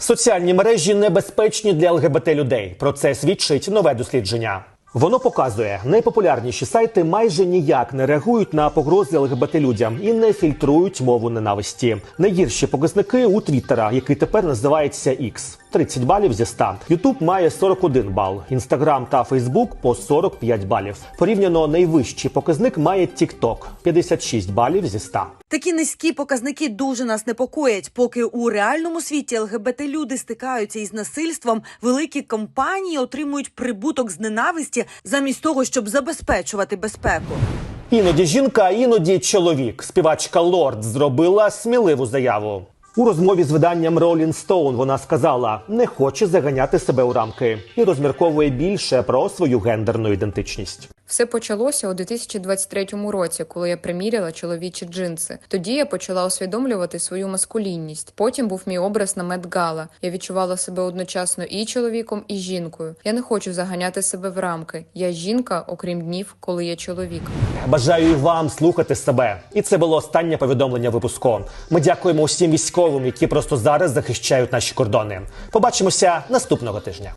Соціальні мережі небезпечні для ЛГБТ людей. Про це свідчить нове дослідження. Воно показує, найпопулярніші сайти майже ніяк не реагують на погрози ЛГБТ людям і не фільтрують мову ненависті. Найгірші показники у Твіттера, який тепер називається X. 30 балів зі 100. Ютуб має 41 бал, Інстаграм та Фейсбук по 45 балів. Порівняно найвищий показник має TikTok – 56 балів зі 100. Такі низькі показники дуже нас непокоять. Поки у реальному світі ЛГБТ люди стикаються із насильством, великі компанії отримують прибуток з ненависті замість того, щоб забезпечувати безпеку. Іноді жінка, іноді чоловік. Співачка Лорд зробила сміливу заяву. У розмові з виданням Rolling Stone вона сказала, не хоче заганяти себе у рамки і розмірковує більше про свою гендерну ідентичність. Все почалося у 2023 році, коли я приміряла чоловічі джинси. Тоді я почала усвідомлювати свою маскулінність. Потім був мій образ на Медгала. Я відчувала себе одночасно і чоловіком, і жінкою. Я не хочу заганяти себе в рамки. Я жінка, окрім днів, коли я чоловік. Бажаю і вам слухати себе. І це було останнє повідомлення випуску. Ми дякуємо усім військовим, які просто зараз захищають наші кордони. Побачимося наступного тижня.